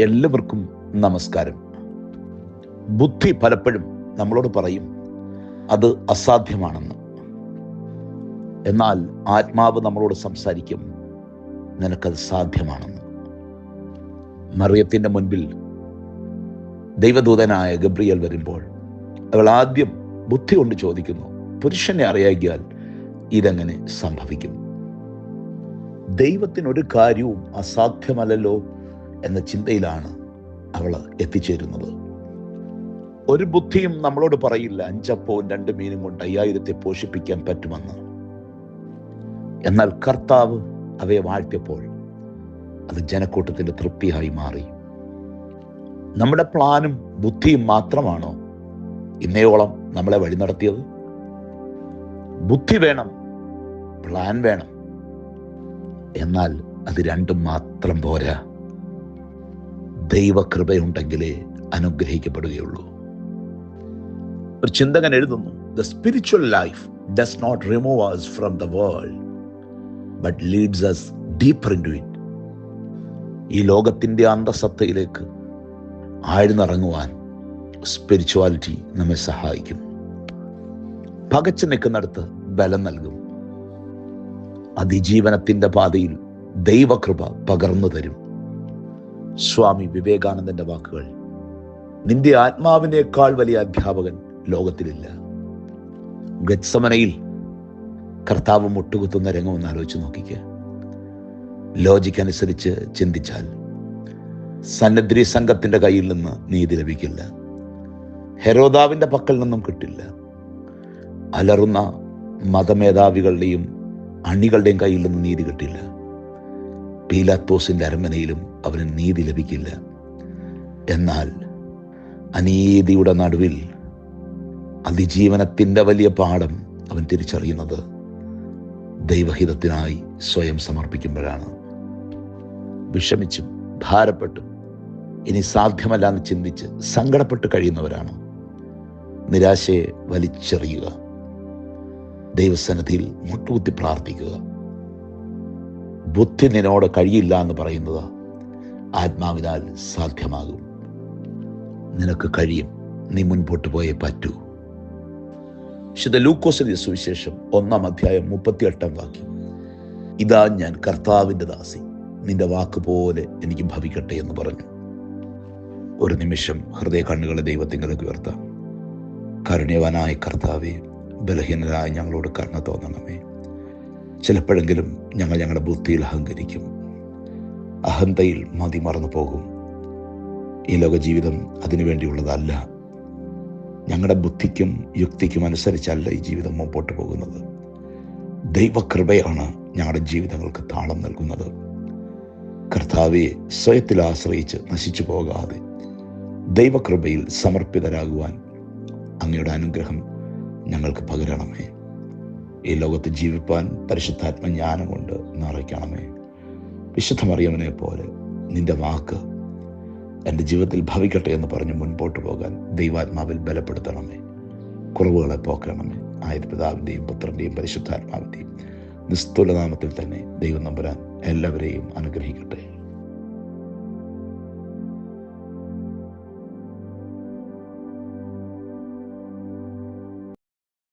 എല്ലാവർക്കും നമസ്കാരം. ബുദ്ധി പലപ്പോഴും നമ്മളോട് പറയും അത് അസാധ്യമാണെന്ന്. എന്നാൽ ആത്മാവ് നമ്മളോട് സംസാരിക്കും നിനക്കത് സാധ്യമാണെന്ന്. മറിയത്തിന്റെ മുൻപിൽ ദൈവദൂതനായ ഗബ്രിയൽ വരുമ്പോൾ അവൾ ആദ്യം ബുദ്ധി കൊണ്ട് ചോദിക്കുന്നു പുരുഷനെ അറിയാക്കിയാൽ ഇതെങ്ങനെ സംഭവിക്കും? ദൈവത്തിനൊരു കാര്യവും അസാധ്യമല്ലല്ലോ. എന്ന ചിന്തയിലാണ് അവൾ എത്തിച്ചേരുന്നത്. ഒരു ബുദ്ധിയും നമ്മളോട് പറയില്ല അഞ്ചപ്പവും രണ്ട് മീനും കൊണ്ട് അയ്യായിരത്തെ പോഷിപ്പിക്കാൻ പറ്റുമെന്ന്. എന്നാൽ കർത്താവ് അവയെ വാഴ്ത്തിയപ്പോൾ അത് ജനക്കൂട്ടത്തിന്റെ തൃപ്തിയായി മാറി. നമ്മുടെ പ്ലാനും ബുദ്ധിയും മാത്രമാണോ ഇന്നയോളം നമ്മളെ വഴി നടത്തിയത്? ബുദ്ധി വേണം പ്ലാൻ വേണം. എന്നാൽ അത് രണ്ടും മാത്രം പോരാ. ദൈവകൃപയുണ്ടെങ്കിലേ അനുഗ്രഹിക്കപ്പെടുകയുള്ളൂ. ഒരു ചിന്തകൻ എഴുതുന്നു the spiritual life does not remove us from the world but leads us deeper into it ഈ ലോകത്തിന്റെ അന്തസത്തയിലേക്ക് ആഴ്ന്നിറങ്ങുവാൻ സ്പിരിച്വാലിറ്റി നമ്മെ സഹായിക്കും. പകച്ചു നിൽക്കുന്നിടത്ത് ബലം നൽകും. അതിജീവനത്തിന്റെ പാതയിൽ ദൈവകൃപ പകർന്നു തരും. സ്വാമി വിവേകാനന്ദന്റെ വാക്കുകൾ. നിന്റെ ആത്മാവിനേക്കാൾ വലിയ അധ്യാപകൻ ലോകത്തിലില്ല. ഗത്സമനയിൽ കർത്താവ് മുട്ടുകുത്തുന്ന രംഗം ഒന്ന് ആലോചിച്ച് നോക്കിക്കുക ലോജിക് അനുസരിച്ച് ചിന്തിച്ചാൽ സന്നദ്രി സംഘത്തിന്റെ കയ്യിൽ നിന്ന് നീതി ലഭിക്കില്ല. ഹെരോദാവിന്റെ പക്കൽ നിന്നും കിട്ടില്ല. അലറുന്ന മതമേധാവികളുടെയും അണികളുടെയും കയ്യിൽ നിന്ന് നീതി കിട്ടില്ല. പീലാത്തോസിന്റെ അരമനയിലും അവന് നീതി ലഭിക്കില്ല. എന്നാൽ അനീതിയുടെ നടുവിൽ അതിജീവനത്തിന്റെ വലിയ പാഠം അവൻ തിരിച്ചറിയുന്നത് ദൈവഹിതത്തിനായി സ്വയം സമർപ്പിക്കുമ്പോഴാണ്. വിഷമിച്ചും ഭാരപ്പെട്ടും. ഇനി സാധ്യമല്ല എന്ന് ചിന്തിച്ച് സങ്കടപ്പെട്ട് കഴിയുന്നവരാണ്. നിരാശയെ വലിച്ചെറിയുക. ദൈവസന്നിധിയിൽ മുട്ടുകുത്തി പ്രാർത്ഥിക്കുക. ബുദ്ധി നിന്നോട് കഴിയില്ല എന്ന് പറയുന്നത് ആത്മാവിനാൽ സാധ്യമാകും. നിനക്ക് കഴിയും. നീ മുൻപോട്ട് പോയേ പറ്റൂ. വിശുദ്ധ ലൂക്കോസിന്റെ സുവിശേഷം ഒന്നാം അധ്യായം മുപ്പത്തിയെട്ടാം വാക്യം. ഇതാ ഞാൻ കർത്താവിന്റെ ദാസി. നിന്റെ വാക്ക് പോലെ എനിക്ക് ഭവിക്കട്ടെ എന്ന് പറഞ്ഞു. ഒരു നിമിഷം ഹൃദയ കണ്ണുകളെ ദൈവത്തിങ്ങൾക്ക് ഉയർത്താം. കരുണ്യവാനായ കർത്താവേ ബലഹീനരായ ഞങ്ങളോട് കരുണ തോന്നണമേ. ചിലപ്പോഴെങ്കിലും ഞങ്ങൾ ഞങ്ങളുടെ ബുദ്ധിയിൽ അഹങ്കരിക്കും. അഹന്തയിൽ മതി മറന്നു പോകും. ഈ ലോക ജീവിതം അതിനു വേണ്ടിയുള്ളതല്ല. ഞങ്ങളുടെ ബുദ്ധിക്കും യുക്തിക്കും അനുസരിച്ചല്ല ഈ ജീവിതം മുമ്പോട്ട് പോകുന്നത്. ദൈവകൃപയാണ് ഞങ്ങളുടെ ജീവിതങ്ങൾക്ക് താളം നൽകുന്നത്. കർത്താവെ സ്വയത്തിൽ ആശ്രയിച്ച് നശിച്ചു പോകാതെ ദൈവകൃപയിൽ സമർപ്പിതരാകുവാൻ അങ്ങയുടെ അനുഗ്രഹം ഞങ്ങൾക്ക് പകരണമേ. ഈ ലോകത്ത് ജീവിപ്പാൻ പരിശുദ്ധാത്മ ജ്ഞാനം കൊണ്ട് നിറയ്ക്കണമേ വിശുദ്ധമറിയവനെ പോലെ നിന്റെ വാക്ക് എന്റെ ജീവിതത്തിൽ ഭവിക്കട്ടെ എന്ന് പറഞ്ഞ് മുൻപോട്ട് പോകാൻ ദൈവാത്മാവിൽ ബലപ്പെടുത്തണമേ. കുറവുകളെ പോക്കണമേ. ആയത് പിതാവിന്റെയും പുത്രന്റെയും പരിശുദ്ധാത്മാവിന്റെയും നിസ്തുലനാമത്തിൽ തന്നെ ദൈവം നമ്പുരാൻ എല്ലാവരെയും അനുഗ്രഹിക്കട്ടെ.